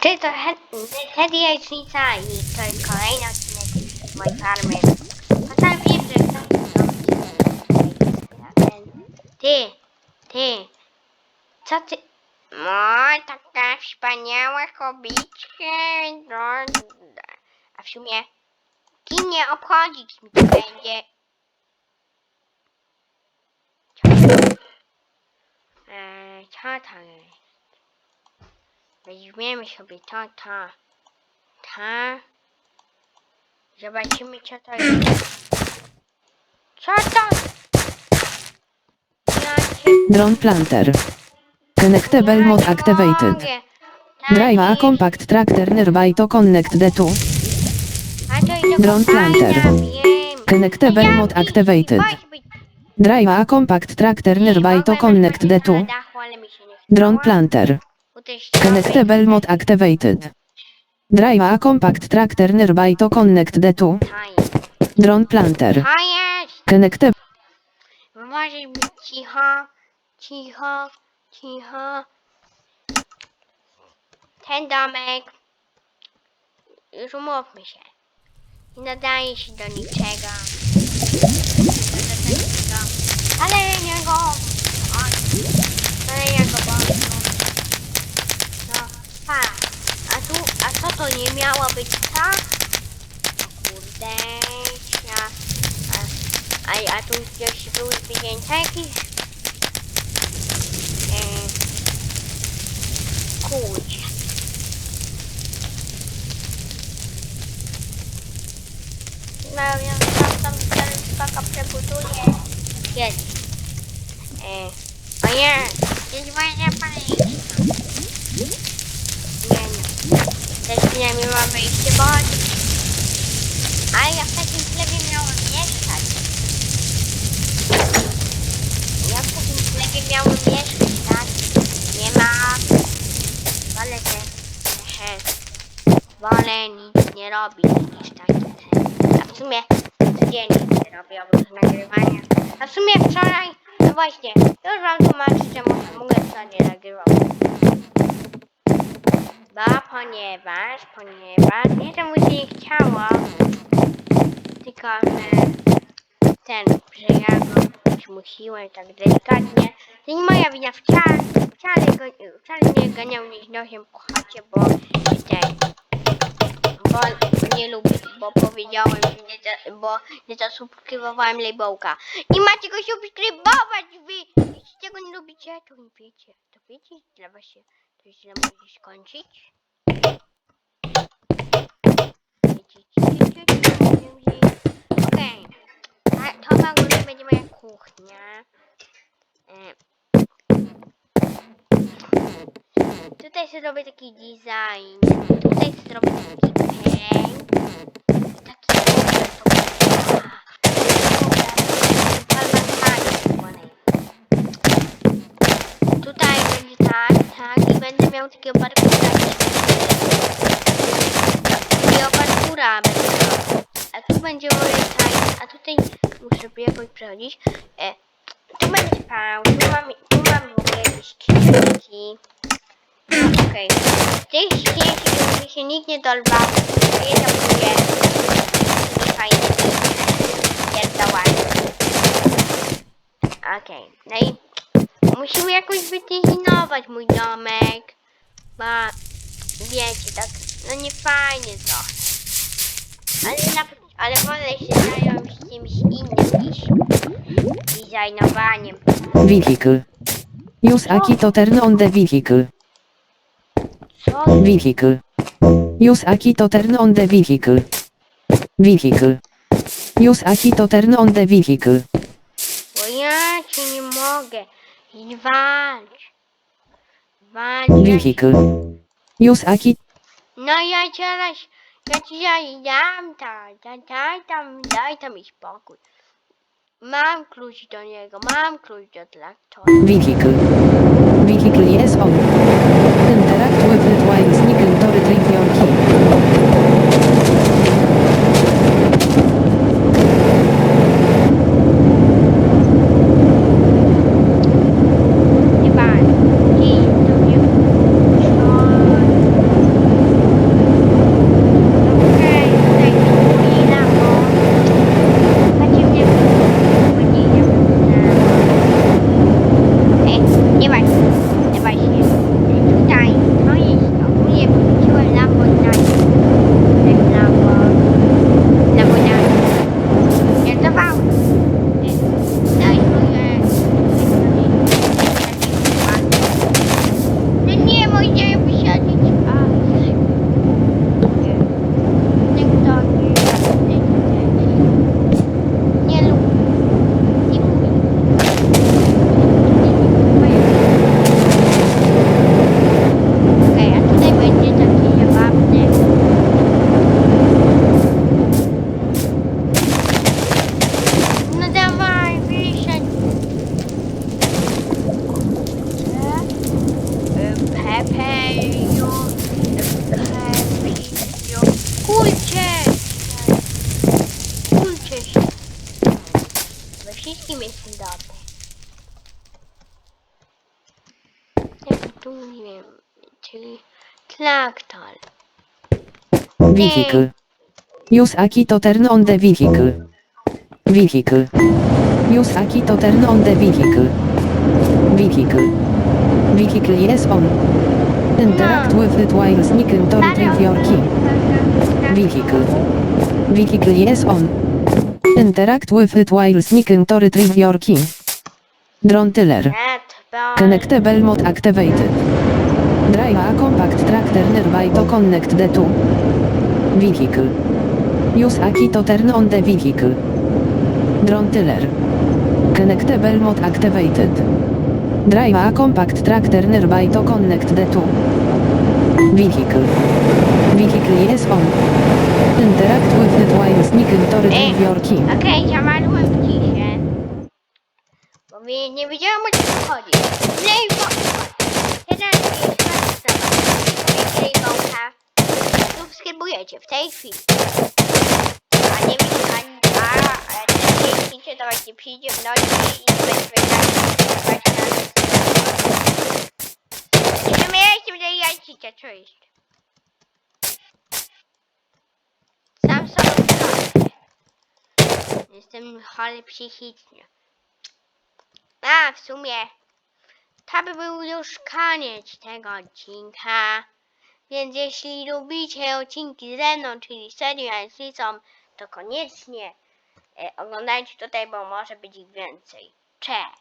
Ty to Teddy Jajecznica i to jest kolejny odcinek mojej farmy. A sam wiem, że chcę Ty, ty, co ty? No, taka wspaniała kobiczka. No, a w sumie, kim nie obchodzić mi to będzie? Eee, co to jest? Weźmiemy sobie to, to, to. Zobaczymy co to jest. Co to? Ja cię Drone Planter. Connectable mode activated. mogę. Drive a compact tractor nearby to connect the two. A to i do Drone planter. wiem. Connectable Ja mode activated. chodź być- Drive a compact tractor nearby to connect the two. Na dachu, ale mi się nie Drone Planter. Connectable mode activated. Drive a compact tractor nearby to connect the two. Drone Planter. Connectable. Może być cicho, cicho, cicho. Ten domek, już umówmy się, nie nadaje się do niczego. Do niczego. Ale nie go, być co? O kurde, ja, a, a, a tu gdzieś były zdjęcia jakieś? E, kurczę. No, tam, tam ten spaka przebuduję. Jest. E, o. Też przynajmniej mam wejście, bo... Ale ja w takim sklepie miałam mieszkać. Ja w takim sklepie miałem mieszkać, tak? Nie ma. Wolę. He. Wolę nic nie robić niż takie. A w sumie codziennie nie robię oprócz nagrywania. A w sumie wczoraj, no właśnie, już wam tłumaczę, czemu mogę to nie nagrywać. Bo ponieważ, ponieważ, nie że mu się nie chciało, tylko że ten, że ja go zmusiłem tak delikatnie. To nie moja wina, wcale, wcale, go, wcale nie ganiał nosem po chacie, bo ten, bo nie lubi, bo powiedziałem, że nie, bo nie zasubskrybowałem Lejbołka. I macie go subskrybować, wy! Jeśli tego nie lubicie, to nie wiecie. To wiecie, dla was się to źle może skończyć. Okej. To w ogóle będzie moja kuchnia. E, Tutaj sobie zrobię taki design. Tutaj sobie zrobię taki paint. Taki Tutaj będzie tak, tak i będę miał takiego parkura. Takiego parkura będę miał. A tu będzie moje tajne, a tutaj muszę jakoś przechodzić. E, tu będę spał, tu mam, tu mam w ogóle jakieś skrzynki. Okej. W tej skrzynki, żeby się nikt nie dolbał, to je zabuduję. Takie fajne pierdołaki. Okej, no i musimy jakoś wytyginować mój domek. Bo wiecie, tak, no nie fajnie to. Ale, na, ale wolę się zająć czymś innym niż designowaniem. Vehicle. Use a key to turn on the vehicle. Co? Vehicle. Use a key to turn on the vehicle. Vehicle. Use a key to turn on the vehicle. Bo ja ci nie mogę. I walcz. Walcz. Vehicle. Use a key. No ja teraz, ja ci ja dam tam, daj, daj tam, daj tam mi spokój. Mam klucz do niego, mam klucz do traktora. Vehicle. Vehicle is on. Interact with it while sneaking tu nie wiem, czyli traktor. Vehicle. Use Aki to turn on the vehicle. Vehicle. Use Aki to turn on the vehicle. Vehicle. Vehicle is on. Interact with it while sneaking to retrieve your key. Vehicle. Vehicle is on. Interact with it while sneaking to retrieve your key. Drone tiller. Connectable mode activated. Drive a compact tractor nearby to connect the two. Vehicle. Use a key to turn on the vehicle. Drone tiller. Connectable mode activated. Drive a compact tractor nearby to connect the two. Vehicle. Vehicle is on. Interact with it while sneaking to retrieve your key. Okej, ciszę. Wie- nie wiedziałam o co chodzi. Jest sprawa. Jeżeli gąka subskrybujecie w tej chwili. A nie ani... A, a też nie chcecie, to właśnie przyjdzie w nocy i bez wygrania. Nie mieliście mnie jajcicia, co jeszcze? Sam sobie. Jestem chory psychicznie. A, w sumie to by był już koniec tego odcinka. Więc jeśli lubicie odcinki ze mną, czyli serial Season, to koniecznie e, oglądajcie tutaj, bo może być ich więcej. Cześć!